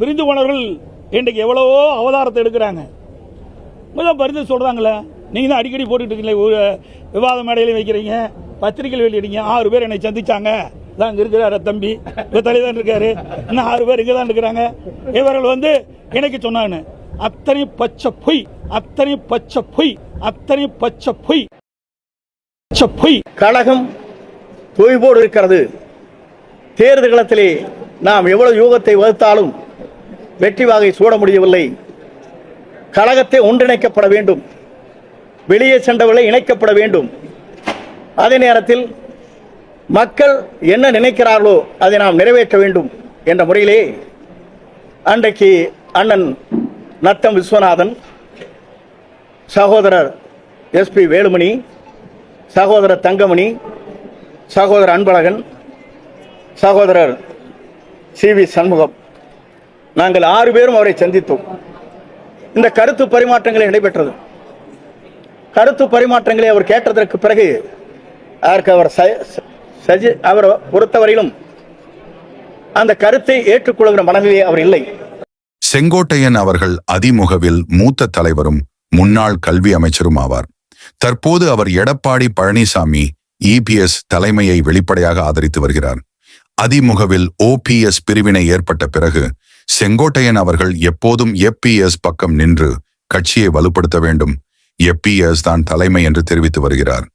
பிரிந்து போனவர்கள் இன்றைக்கு எவ்வளவோ அவதாரத்தை எடுக்கிறாங்க. முதல் பரிந்து சொல்கிறாங்களே நீங்கள் தான் அடிக்கடி போட்டுட்டு இருக்கீங்களே ஒரு விவாத மேடையிலையும் வைக்கிறீங்க பத்திரிகையில் வெளியிடுங்க ஆறு பேர் என்னை சந்திச்சாங்க. தான் இங்கே இருக்கிறார தம்பி இப்போ தலை தான் இருக்காரு. இன்னும் ஆறு பேர் இங்கே தான் இருக்கிறாங்க. இவர்கள் வந்து எனக்கு சொன்னாங்க அத்தனை பச்சை பொய் அத்தனை பச்சை பொய் அத்தனை பச்சை பொய் பச்சை பொய். கழகம் தொய்வோடு இருக்கிறது. தேர்தல் களத்திலே நாம் எவ்வளவு யூகத்தை வகுத்தாலும் வெற்றி வாகை சூட முடியவில்லை. கழகத்தை ஒன்றிணைக்கப்பட வேண்டும். வெளியே சென்றவர்களை இணைக்கப்பட வேண்டும். அதே நேரத்தில் மக்கள் என்ன நினைக்கிறார்களோ அதை நாம் நிறைவேற்ற வேண்டும் என்ற முறையிலே அன்றைக்கு அண்ணன் நத்தம் விஸ்வநாதன் சகோதரர் எஸ்பி வேலுமணி சகோதரர் தங்கமணி சகோதரர் அன்பழகன் சகோதரர் சி வி சண்முகம். நாங்கள் ஆறு பேரும் அவரை சந்தித்தோம். இந்த கருத்து பரிமாற்றங்களை நடைபெற்றது. கருத்து பரிமாற்றங்களை அவர் கேட்டதற்கு பிறகு அதற்கு அவர் சஜி அவர் பொறுத்தவரையிலும் அந்த கருத்தை ஏற்றுக்கொள்கிற மனநிலை அவர் இல்லை. செங்கோட்டையன் அவர்கள் அதிமுகவில் மூத்த தலைவரும் முன்னாள் கல்வி அமைச்சரும் ஆவார். தற்போது அவர் எடப்பாடி பழனிசாமி இபிஎஸ் தலைமையை வெளிப்படையாக ஆதரித்து வருகிறார். அதிமுகவில் ஓபிஎஸ் பிரிவினை ஏற்பட்ட பிறகு செங்கோட்டையன் அவர்கள் எப்போதும் எப்பிஎஸ் பக்கம் நின்று கட்சியை வலுப்படுத்த வேண்டும். எப்பிஎஸ் தான் தலைமை என்று தெரிவித்து வருகிறார்.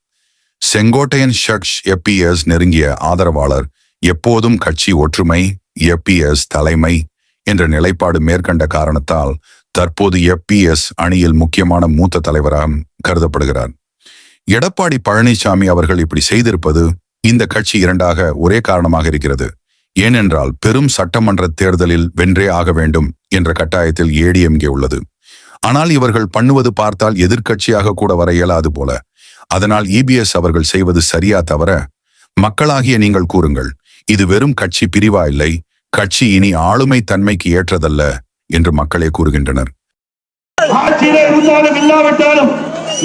செங்கோட்டையன் ஷக்ஷ் எப்பிஎஸ் நெருங்கிய ஆதரவாளர். எப்போதும் கட்சி ஒற்றுமை எப்பிஎஸ் தலைமை என்ற நிலைப்பாடு மேற்கண்ட காரணத்தால் தற்போது எப்பிஎஸ் அணியில் முக்கியமான மூத்த தலைவராக கருதப்படுகிறார். எடப்பாடி பழனிசாமி அவர்கள் இப்படி செய்திருப்பது இந்த கட்சி இரண்டாக ஒரே காரணமாக இருக்கிறது. ஏனென்றால் பெரும் சட்டமன்ற தேர்தலில் வென்றே ஆக வேண்டும் என்ற கட்டாயத்தில் ஏடிஎம்கே உள்ளது. ஆனால் இவர்கள் பண்ணுவது பார்த்தால் எதிர்க்கட்சியாக கூட வர இயலாது போல. அதனால் இபிஎஸ் அவர்கள் செய்வது சரியா தவிர மக்களாகிய நீங்கள் கூறுங்கள் இது வெறும் கட்சி பிரிவா இல்லை கட்சி இனி ஆளுமை தன்மைக்கு ஏற்றதல்ல என்று மக்களே கூறுகின்றனர். ஆட்சியிலே இருந்தாலும் இல்லாவிட்டாலும்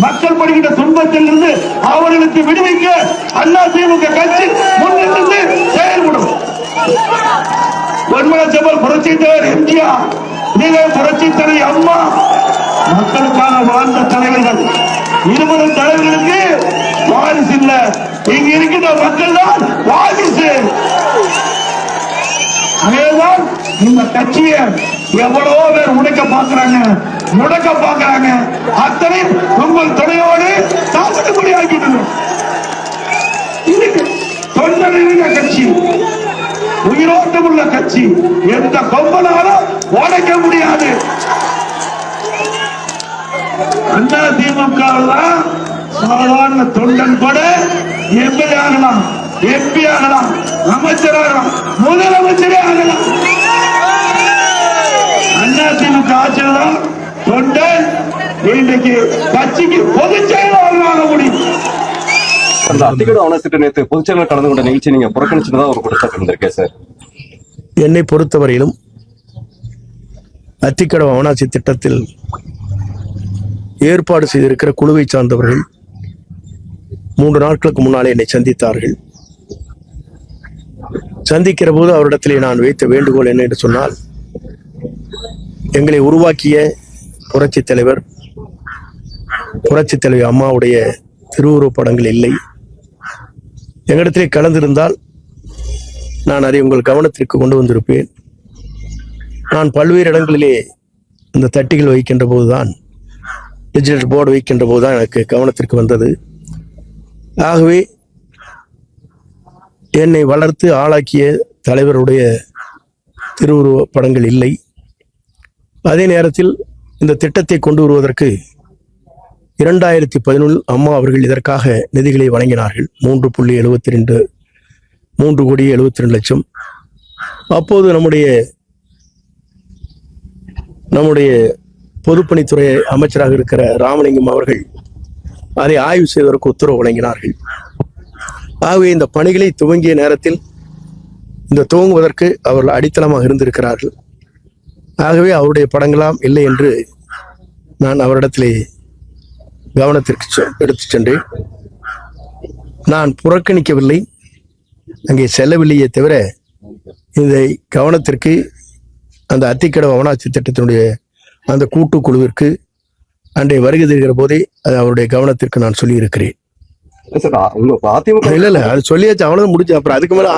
மக்கள் படுகின்ற துன்பத்தில் இருந்து அவர்களுக்கு விடுவிக்க அண்ணா திமுக கட்சி முன்னிருந்து செயல்படும். பொன்மனச்செம்மல் புரட்சி தலைவர் எம்ஜிஆர் நீங்கள் புரட்சி தலைவி அம்மா மக்களுக்கான வாழ்ந்த தலைவர்கள். இருபது தலைவர்களுக்கு வாரிசு இல்ல. இங்க இருக்கின்ற மக்கள் தான் வாரிசு. அதேதான் இந்த கட்சியை எவ்வளவோ பேர் உடைக்க பார்க்கறாங்க முடக்க பார்க்கறாங்க. அத்தனை உங்கள் துணையோடு உள்ள கட்சி. எந்த கொம்பனாலும் உடைக்க முடியாது. அண்ணா திமுக சாதாரண தொண்டன் கூட எம்எல்ஏ ஆகலாம் எம்பி ஆகலாம் அமைச்சர் ஆகலாம் முதலமைச்சரே ஆகலாம். அண்ணா திமுக ஆட்சியில் தான் தொண்டன் இன்றைக்கு கட்சிக்கு பொதுச் செயலாளராக முடியும். அந்த அத்திக்கடு ஆனஸ்ட்டு நேற்று பொதுச்செயலர் கலந்து கொண்ட நிகழ்ச்சி நீங்க புறக்கணிச்சதா ஒரு குற்றச்சாட்டு இருந்திருக்கேன் சார். என்னை பொறுத்தவரையிலும் அத்திக்கடவு அவனாசி திட்டத்தில் ஏற்பாடு செய்திருக்கிற குழுவை சார்ந்தவர்கள் மூன்று நாட்களுக்கு முன்னாலே என்னை சந்தித்தார்கள். சந்திக்கிற போது அவரிடத்திலே நான் வைத்த வேண்டுகோள் என்ன என்று சொன்னால் எங்களை உருவாக்கிய புரட்சி தலைவர் புரட்சி தலைவி அம்மாவுடைய திருவுருவப் படங்கள் இல்லை. எங்களிடத்திலே கலந்திருந்தால் நான் அதை உங்கள் கவனத்திற்கு கொண்டு வந்திருப்பேன். நான் பல்வேறு இடங்களிலே இந்த தட்டிகள் வைக்கின்ற போதுதான் டிஜிட்டல் போர்டு வைக்கின்ற போதுதான் எனக்கு கவனத்திற்கு வந்தது. ஆகவே என்னை வளர்த்து ஆளாக்கிய தலைவருடைய திருவுருவ படங்கள் இல்லை. அதே நேரத்தில் இந்த திட்டத்தை கொண்டு வருவதற்கு இரண்டாயிரத்தி பதினொன்றில் அம்மா அவர்கள் இதற்காக நிதிகளை வழங்கினார்கள். மூன்று புள்ளி எழுபத்தி ரெண்டு மூன்று கோடி எழுபத்தி ரெண்டு லட்சம். அப்போது நம்முடைய நம்முடைய பொதுப்பணித்துறை அமைச்சராக இருக்கிற ராமலிங்கம் அவர்கள் அதை ஆய்வு செய்வதற்கு உத்தரவு வழங்கினார்கள். ஆகவே இந்த பணிகளை துவங்கிய நேரத்தில் இந்த துவங்குவதற்கு அவர்கள் அடித்தளமாக இருந்திருக்கிறார்கள். ஆகவே அவருடைய படங்களாம் இல்லை என்று நான் அவரிடத்திலே கவனத்திற்கு செ- எடுத்துச் சென்றேன். நான் புறக்கணிக்கவில்லை. அங்கே செல்லவில்லையே தவிர இதை கவனத்திற்கு அந்த அத்திக்கடவு அவனாட்சி திட்டத்தினுடைய அந்த கூட்டுக்குழுவிற்கு அன்றைய வருகை தருகிற போதே அது அவருடைய கவனத்திற்கு நான் சொல்லியிருக்கிறேன். இல்ல இல்ல அது சொல்லியாச்சு அவ்வளவுதான் முடிஞ்சு அப்புறம் அதுக்கு மேல